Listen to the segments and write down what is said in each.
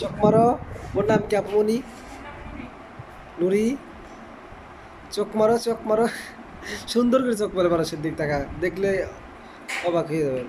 চোখ মারো ওর নাম কি আপুমনি নুরি। চোখ মারো চোখ মারো সুন্দর করে চোখ মারো মানুষের দিক টাকা দেখলে অবাক হয়ে যাবেন।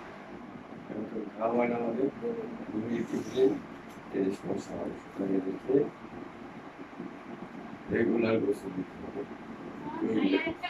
তো ঘা হয় না আমাদের ঘুমিয়ে ফিরলে এই সমস্যা হয় সুতরাং এদেরকে রেগুলার গোসল দিতে হবে ভাইয়ার একটা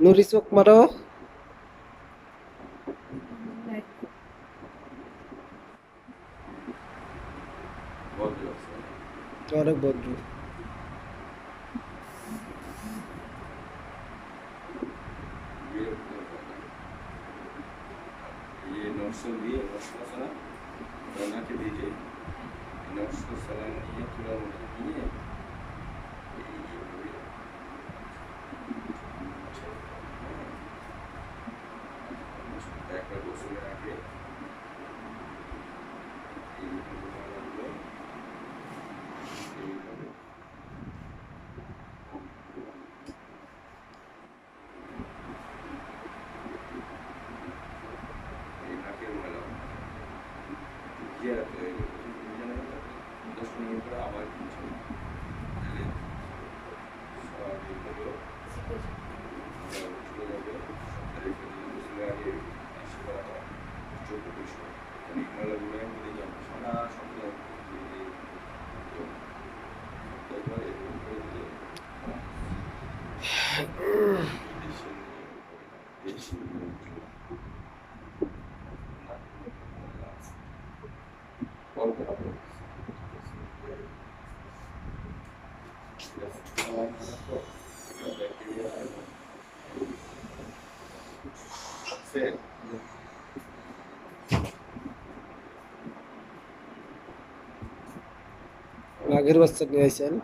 নুরি চোখ মারো বজ্র আছে অনেক বদ্র বিরক্ত লাগে। এই যে নরসিং দিয়ে নরসিং আছে না ওটা নাকে দিয়ে নরসিং সালান নিয়ে চুলার মধ্যে নিয়ে এই যে করে একটা গোসলের আগে এই মশলাগুলো এইভাবে এই নাকের ময়লা দিয়ে রাখতে হবে দশ মিনিট পরে আবার কিছু তাহলে সব এইগুলো চলে যাবে সপ্তাহে গোসলের আগে আসে করা হয় চোখ পরিষ্কার মানে এই Sim. বাঘের বাচ্চা নিয়ে আসেন.